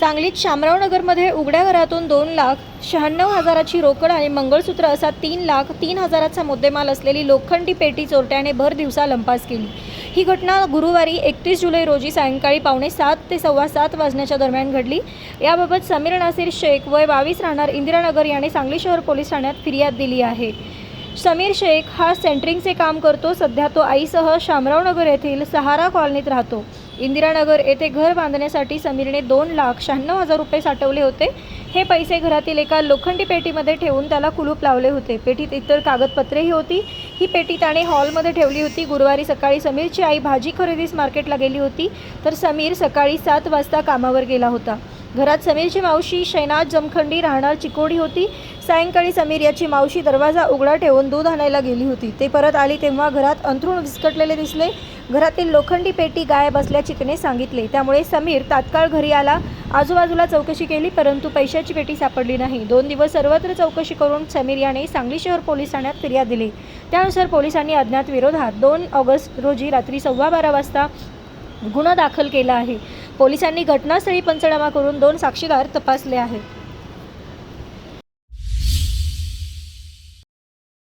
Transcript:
सांगलीत शामराव नगरमध्ये उघड्या घरातून दोन लाख शहाण्णव हजाराची रोकड आणि मंगळसूत्र असा तीन लाख तीन हजाराचा मुद्देमाल असलेली लोखंडी पेटी चोरट्याने भर दिवसा लंपास केली. ही घटना गुरुवारी एकतीस जुलै रोजी सायंकाळी पावणे सात ते सव्वा सात वाजण्याच्या दरम्यान घडली. याबाबत समीर नासिर शेख वय बावीस राहणार इंदिरानगर याने सांगली शहर पोलीस ठाण्यात फिर्याद दिली आहे. समीर शेख हा सेंटरिंगचे काम करतो. सध्या तो आईसह शामरावनगर येथील सहारा कॉलनीत राहतो. इंदिरानगर येथे घर बांधण्यासाठी समीरने दोन लाख शहाण्णव हजार रुपये साठवले होते. हे पैसे घरातील एका लोखंडी पेटीमध्ये ठेवून त्याला कुलूप लावले होते. पेटीत इतर कागदपत्रेही होती. ही पेटी त्याने हॉलमध्ये ठेवली होती. गुरुवारी सकाळी समीरची आई भाजी खरेदीस मार्केटला गेली होती. तर समीर सकाळी सात वाजता कामावर गेला होता. घरात समीरची मावशी शैनाज जमखंडी राहणार चिकोडी होती. सायंकाळी समीर याची मावशी दरवाजा उघडा ठेवून दूध आणायला गेली होती. ते परत आली तेव्हा घरात अंथरूण विस्कटलेले दिसले. घरातील लोखंडी पेटी गायब असल्याचे तिने सांगितले. त्यामुळे समीर तात्काळ घरी आला. आजूबाजूला चौकशी केली परंतु पैशाची पेटी सापडली नाही. दोन दिवस सर्वत्र चौकशी करून समीर याने सांगली शहर पोलीस ठाण्यात फिर्याद दिली. त्यानुसार पोलिसांनी अज्ञात विरोधात दोन ऑगस्ट रोजी रात्री सव्वा बारा वाजता गुन्हा दाखल केला आहे. पोलिसांनी घटनास्थळी पंचनामा करून दोन साक्षीदार तपासले आहेत.